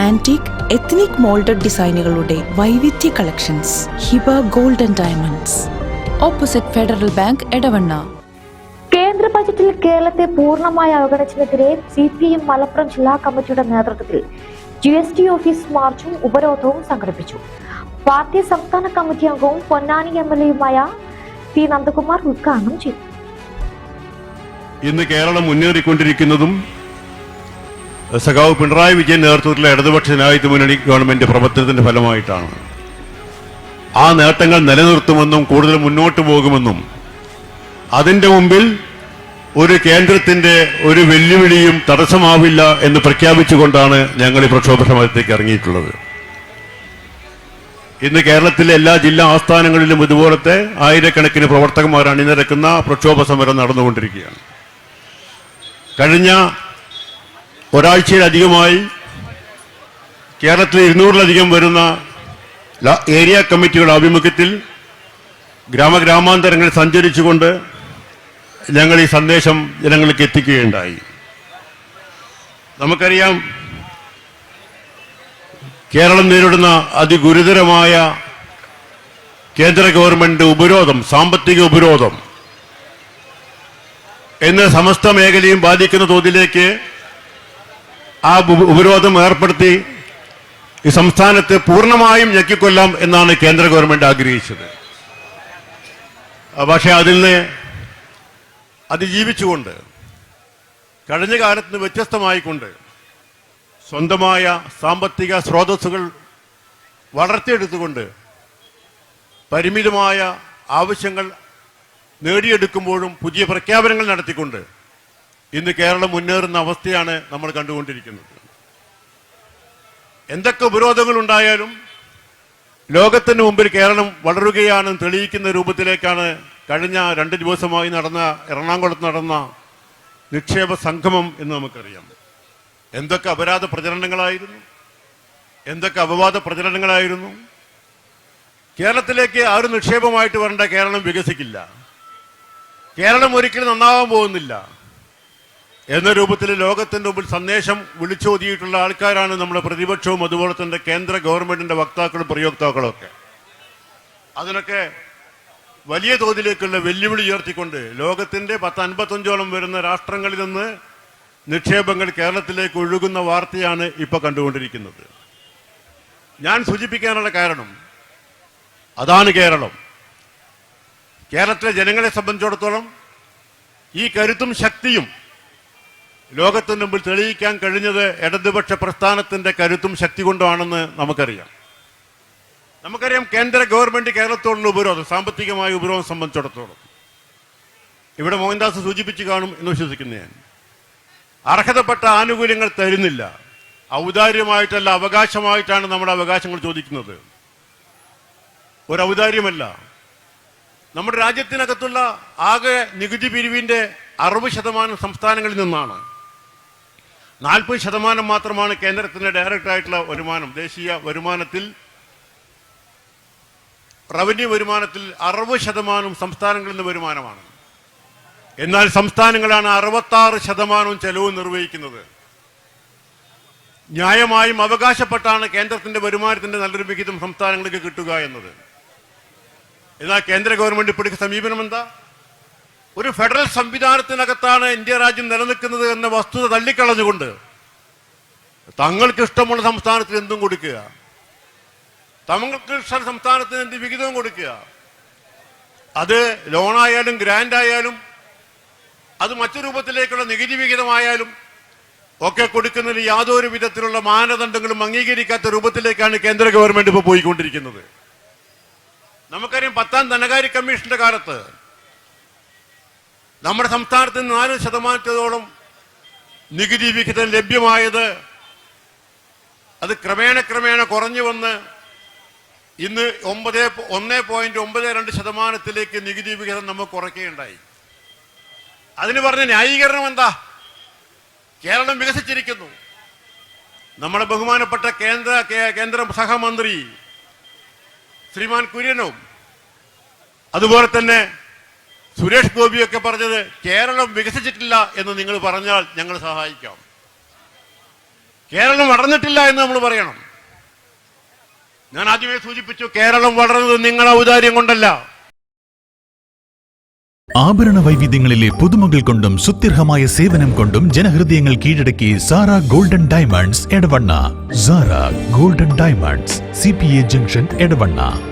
Antique ethnic moulded ഡിസൈനുകളുടെ വൈവിധ്യ collections Hiba golden and diamonds opposite Federal Bank Edavanna. കേന്ദ്ര ബജറ്റിൽ കേരളത്തെ പൂർണമായി അവഗണിച്ചതിനെതിരെ സി പി എം മലപ്പുറം ജില്ലാ കമ്മിറ്റിയുടെ നേതൃത്വത്തിൽ ജി എസ് ടി ഓഫീസ് മാർച്ചും ഉപരോധവും സംഘടിപ്പിച്ചു. പാർട്ടി സംസ്ഥാന കമ്മിറ്റി അംഗവും പൊന്നാനി എം എൽ എയുമായ പി നന്ദകുമാർ ഉദ്ഘാടനം ചെയ്തു. ഇന്ന് കേരളം മുന്നേറിക്കൊണ്ടിരിക്കുന്നതും സഖാവ് പിണറായി വിജയൻ നേതൃത്വത്തിലെ ഇടതുപക്ഷ ജനാധിപത്യ മുന്നണി ഗവൺമെന്റ് പ്രവർത്തനത്തിന്റെ ഫലമായിട്ടാണ്. ആ നേട്ടങ്ങൾ നിലനിർത്തുമെന്നും കൂടുതൽ മുന്നോട്ട് പോകുമെന്നും അതിന്റെ മുമ്പിൽ ഒരു കേന്ദ്രത്തിന്റെ ഒരു വെല്ലുവിളിയും തടസ്സമാവില്ല എന്ന് പ്രഖ്യാപിച്ചുകൊണ്ടാണ് ഞങ്ങൾ ഈ പ്രക്ഷോഭ സമരത്തേക്ക് ഇറങ്ങിയിട്ടുള്ളത്. ഇന്ന് കേരളത്തിലെ എല്ലാ ജില്ലാ ആസ്ഥാനങ്ങളിലും ഇതുപോലത്തെ ആയിരക്കണക്കിന് പ്രവർത്തകന്മാർ അണിനിരക്കുന്ന പ്രക്ഷോഭ സമരം നടന്നുകൊണ്ടിരിക്കുകയാണ്. കഴിഞ്ഞ ഒരാഴ്ചയിലധികമായി കേരളത്തിൽ ഇരുന്നൂറിലധികം വരുന്ന ഏരിയ കമ്മിറ്റികളുടെ ആഭിമുഖ്യത്തിൽ ഗ്രാമഗ്രാമാന്തരങ്ങളിൽ സഞ്ചരിച്ചുകൊണ്ട് ഞങ്ങൾ ഈ സന്ദേശം ജനങ്ങൾക്ക് എത്തിക്കുകയുണ്ടായി. നമുക്കറിയാം കേരളം നേരിടുന്ന അതിഗുരുതരമായ കേന്ദ്ര ഗവൺമെന്റ് ഉപരോധം സാമ്പത്തിക ഉപരോധം എന്ന് സമസ്ത മേഖലയും ബാധിക്കുന്ന തോതിലേക്ക് ആ ഉപ- ഉപരോധം ഏർപ്പെടുത്തി ഈ സംസ്ഥാനത്ത് പൂർണമായും ഞെക്കിക്കൊല്ലാം എന്നാണ് കേന്ദ്ര ഗവൺമെന്റ് ആഗ്രഹിച്ചത്. പക്ഷേ അതിൽ നിന്ന് അതിജീവിച്ചുകൊണ്ട് കഴിഞ്ഞ കാലത്ത് നിന്ന് വ്യത്യസ്തമായിക്കൊണ്ട് സ്വന്തമായ സാമ്പത്തിക സ്രോതസ്സുകൾ വളർത്തിയെടുത്തുകൊണ്ട് പരിമിതമായ ആവശ്യങ്ങൾ നേടിയെടുക്കുമ്പോഴും പുതിയ പ്രഖ്യാപനങ്ങൾ നടത്തിക്കൊണ്ട് ഇന്ന് കേരളം മുന്നേറുന്ന അവസ്ഥയാണ് നമ്മൾ കണ്ടുകൊണ്ടിരിക്കുന്നത്. എന്തൊക്കെ ഉപരോധങ്ങൾ ഉണ്ടായാലും ലോകത്തിന് മുമ്പിൽ കേരളം വളരുകയാണെന്ന് തെളിയിക്കുന്ന രൂപത്തിലേക്കാണ് കഴിഞ്ഞ രണ്ട് ദിവസമായി നടന്ന എറണാകുളത്ത് നടന്ന നിക്ഷേപ സംഗമം എന്ന് നമുക്കറിയാം. എന്തൊക്കെ അപരാധ പ്രചരണങ്ങളായിരുന്നു? എന്തൊക്കെ അപവാദ പ്രചരണങ്ങളായിരുന്നു? കേരളത്തിലേക്ക് ആ ഒരു നിക്ഷേപമായിട്ട് വരേണ്ട കേരളം വികസിക്കില്ല. കേരളം ഒരിക്കലും നന്നാവാൻ പോകുന്നില്ല. എന്ന രൂപത്തിൽ ലോകത്തിന്റെ മുമ്പിൽ സന്ദേശം വിളിച്ചോതിയിട്ടുള്ള ആൾക്കാരാണ് നമ്മുടെ പ്രതിപക്ഷവും അതുപോലെ തന്നെ കേന്ദ്ര ഗവൺമെന്റിന്റെ വക്താക്കളും പ്രയോക്താക്കളും ഒക്കെ അതിനൊക്കെ വലിയ തോതിലേക്കുള്ള വെല്ലുവിളി ഉയർത്തിക്കൊണ്ട് ലോകത്തിന്റെ പത്ത് അൻപത്തഞ്ചോളം വരുന്ന രാഷ്ട്രങ്ങളിൽ നിന്ന് നിക്ഷേപങ്ങൾ കേരളത്തിലേക്ക് ഒഴുകുന്ന വാർത്തയാണ് ഇപ്പൊ കണ്ടുകൊണ്ടിരിക്കുന്നത്. ഞാൻ സൂചിപ്പിക്കാനുള്ള കാരണം അതാണ് കേരളം. കേരളത്തിലെ ജനങ്ങളെ സംബന്ധിച്ചിടത്തോളം ഈ കരുത്തും ശക്തിയും ലോകത്തിന് മുമ്പിൽ തെളിയിക്കാൻ കഴിഞ്ഞത് ഇടതുപക്ഷ പ്രസ്ഥാനത്തിന്റെ കരുത്തും ശക്തി കൊണ്ടുമാണെന്ന് നമുക്കറിയാം. നമുക്കറിയാം കേന്ദ്ര ഗവൺമെന്റ് കേരളത്തോടുള്ള ഉപരോധം സാമ്പത്തികമായ ഉപരോധം സംബന്ധിച്ചിടത്തോളം. ഇവിടെ മോഹൻദാസ് സൂചിപ്പിച്ചു കാണും എന്ന് വിശ്വസിക്കുന്നു ഞാൻ. അർഹതപ്പെട്ട ആനുകൂല്യങ്ങൾ തരുന്നില്ല. ഔദാര്യമായിട്ടല്ല അവകാശമായിട്ടാണ് നമ്മുടെ അവകാശങ്ങൾ ചോദിക്കുന്നത്. ഒരു ഔദാര്യമല്ല. നമ്മുടെ രാജ്യത്തിനകത്തുള്ള ആകെ നികുതി പിരിവിന്റെ അറുപത് ശതമാനം സംസ്ഥാനങ്ങളിൽ നിന്നാണ്. നാൽപ്പത് ശതമാനം മാത്രമാണ് കേന്ദ്രത്തിന്റെ ഡയറക്റ്റ് ആയിട്ടുള്ള വരുമാനം. ദേശീയ വരുമാനത്തിൽ റവന്യൂ വരുമാനത്തിൽ അറുപത് ശതമാനം സംസ്ഥാനങ്ങളിൽ നിന്ന് വരുമാനമാണ്. എന്നാൽ സംസ്ഥാനങ്ങളാണ് അറുപത്താറ് ശതമാനവും ചെലവ് നിർവഹിക്കുന്നത്. ന്യായമായും അവകാശപ്പെട്ടാണ് കേന്ദ്രത്തിന്റെ വരുമാനത്തിന്റെ നല്ലൊരു വിഹിതം സംസ്ഥാനങ്ങൾക്ക് കിട്ടുക എന്നത്. എന്നാൽ കേന്ദ്ര ഗവൺമെന്റ് ഇപ്പോഴത്തെ സമീപനം എന്താ ഒരു ഫെഡറൽ സംവിധാനത്തിനകത്താണ് ഇന്ത്യ രാജ്യം നിലനിൽക്കുന്നത് എന്ന വസ്തുത തള്ളിക്കളഞ്ഞുകൊണ്ട് തങ്ങൾക്ക് ഇഷ്ടമുള്ള സംസ്ഥാനത്തിന് എന്തും കൊടുക്കുക. തങ്ങൾക്ക് ഇഷ്ട സംസ്ഥാനത്തിന് എന്ത് വിഹിതവും കൊടുക്കുക. അത് ലോണായാലും ഗ്രാൻഡായാലും അത് മറ്റു രൂപത്തിലേക്കുള്ള നികുതി വിഹിതമായാലും ഒക്കെ കൊടുക്കുന്നതിന് യാതൊരു വിധത്തിലുള്ള മാനദണ്ഡങ്ങളും അംഗീകരിക്കാത്ത രൂപത്തിലേക്കാണ് കേന്ദ്ര ഗവൺമെന്റ് ഇപ്പോൾ പോയിക്കൊണ്ടിരിക്കുന്നത്. നമുക്കറിയാം പത്താം ധനകാര്യ കമ്മീഷന്റെ കാലത്ത് നമ്മുടെ സംസ്ഥാനത്ത് നിന്ന് നാല് ശതമാനത്തോളം നികുതി വിഹിതം ലഭ്യമായത് അത് ക്രമേണ ക്രമേണ കുറഞ്ഞു വന്ന് ഇന്ന് ഒമ്പത് ഒന്ന് പോയിന്റ് ഒമ്പത് രണ്ട് ശതമാനത്തിലേക്ക് നികുതി വിഹിതം നമുക്ക് കുറയ്ക്കുകയുണ്ടായി. അതിന് പറഞ്ഞ ന്യായീകരണം എന്താ? കേരളം വികസിച്ചിരിക്കുന്നു. നമ്മുടെ ബഹുമാനപ്പെട്ട കേന്ദ്ര കേന്ദ്ര സഹമന്ത്രി ശ്രീമാൻ കുര്യനും അതുപോലെ തന്നെ സുരേഷ് ഗോപിയൊക്കെ പറഞ്ഞത് കേരളം വികസിച്ചിട്ടില്ല എന്ന് നിങ്ങൾ പറഞ്ഞാൽ ഞങ്ങൾ സഹായിക്കാം. കേരളം വളർന്നിട്ടില്ല എന്ന് നമ്മൾ പറയണം. ഞാൻ ആദ്യമേ സൂചിപ്പിച്ചു കേരളം വളർന്നത് നിങ്ങളുടെ ഔദാര്യം കൊണ്ടല്ല. ആഭരണ വൈവിധ്യങ്ങളിലെ പുതുമകൾ കൊണ്ടും സുത്യർഹമായ സേവനം കൊണ്ടും ജനഹൃദയങ്ങൾ കീഴടക്കി Sara golden diamonds Edavanna. Sara golden diamonds C junction Edavanna.